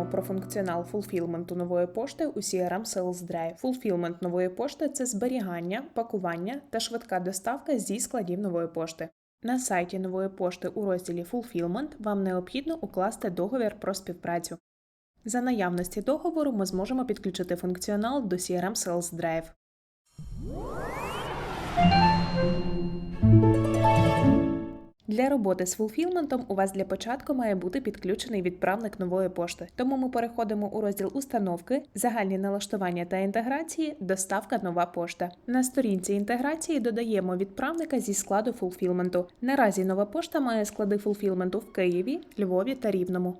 поговоримо про функціонал фулфілменту нової пошти у CRM Sales Drive. Фулфілмент нової пошти це зберігання, пакування та швидка доставка зі складів нової пошти. На сайті нової пошти у розділі Fulfillment вам необхідно укласти договір про співпрацю. За наявності договору ми зможемо підключити функціонал до CRM Sales Drive. Для роботи з фулфілментом у вас для початку має бути підключений відправник нової пошти. Тому ми переходимо у розділ установки, загальні налаштування та інтеграції, доставка нова пошта. На сторінці інтеграції додаємо відправника зі складу фулфілменту. Наразі нова пошта має склади фулфілменту в Києві, Львові та Рівному.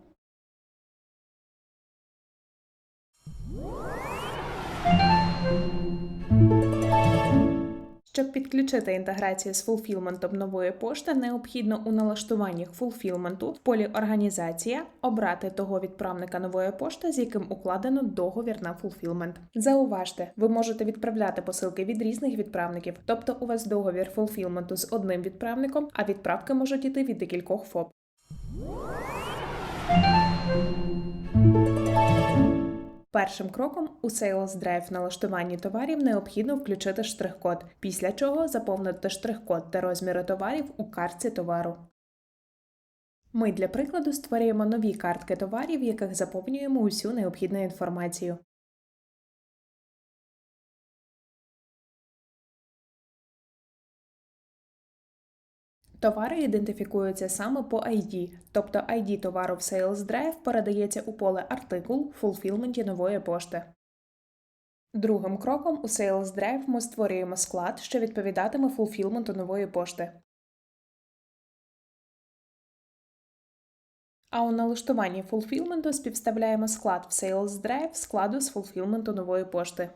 Щоб підключити інтеграцію з фулфілментом нової пошти, необхідно у налаштуваннях фулфілменту в полі Організація обрати того відправника нової пошти, з яким укладено договір на фулфілмент. Зауважте, ви можете відправляти посилки від різних відправників, тобто у вас договір фулфілменту з одним відправником, а відправки можуть іти від декількох ФОП. Першим кроком у Sales Drive налаштуванні товарів необхідно включити штрих-код, після чого заповнити штрих-код та розміри товарів у картці товару. Ми для прикладу створюємо нові картки товарів, в яких заповнюємо усю необхідну інформацію. Товари ідентифікуються саме по ID, тобто ID товару в Sales Drive передається у поле артикул в фулфілменті нової пошти. Другим кроком у Sales Drive ми створюємо склад, що відповідатиме фулфілменту нової пошти. А у налаштуванні фулфілменту співставляємо склад в Sales Drive складу з фулфілменту нової пошти.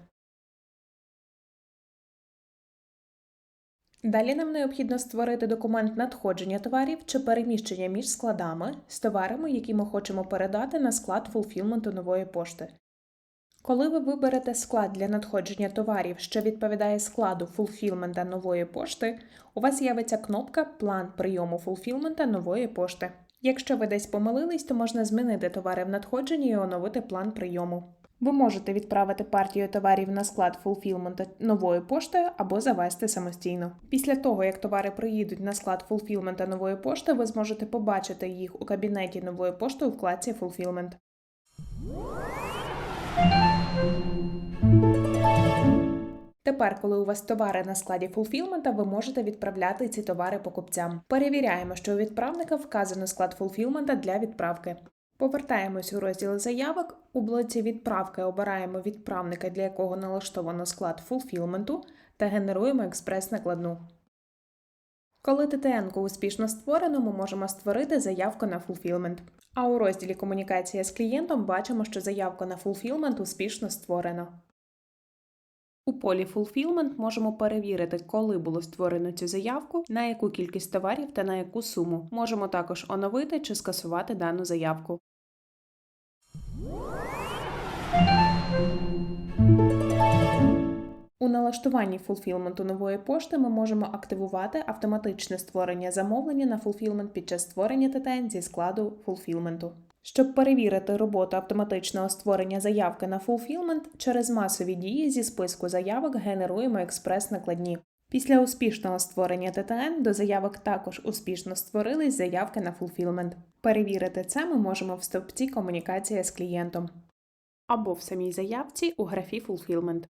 Далі нам необхідно створити документ надходження товарів чи переміщення між складами з товарами, які ми хочемо передати на склад фулфілменту нової пошти. Коли ви виберете склад для надходження товарів, що відповідає складу фулфілмента нової пошти, у вас з'явиться кнопка План прийому фулфілмента нової пошти. Якщо ви десь помилились, то можна змінити товари в надходженні і оновити план прийому. Ви можете відправити партію товарів на склад фулфілмента новою поштою або завести самостійно. Після того, як товари приїдуть на склад фулфілмента нової пошти, ви зможете побачити їх у кабінеті нової пошти у вкладці Фулфілмент. Тепер, коли у вас товари на складі фулфілмента, ви можете відправляти ці товари покупцям. Перевіряємо, що у відправника вказано склад фулфілмента для відправки. Повертаємось у розділ заявок. У блоці відправки обираємо відправника, для якого налаштовано склад фулфілменту, та генеруємо експрес-накладну. Коли ТТН успішно створено, ми можемо створити заявку на фулфілмент. А у розділі Комунікація з клієнтом бачимо, що заявка на фулфілмент успішно створено. У полі Fulfillment можемо перевірити, коли було створено цю заявку, на яку кількість товарів та на яку суму. Можемо також оновити чи скасувати дану заявку. У налаштуванні фулфілменту нової пошти ми можемо активувати автоматичне створення замовлення на фулфілмент під час створення ТТН зі складу фулфілменту. Щоб перевірити роботу автоматичного створення заявки на фулфілмент, через масові дії зі списку заявок генеруємо експрес-накладні. Після успішного створення ТТН до заявок також успішно створились заявки на фулфілмент. Перевірити це ми можемо в стовпці Комунікація з клієнтом або в самій заявці у графі Fulfillment.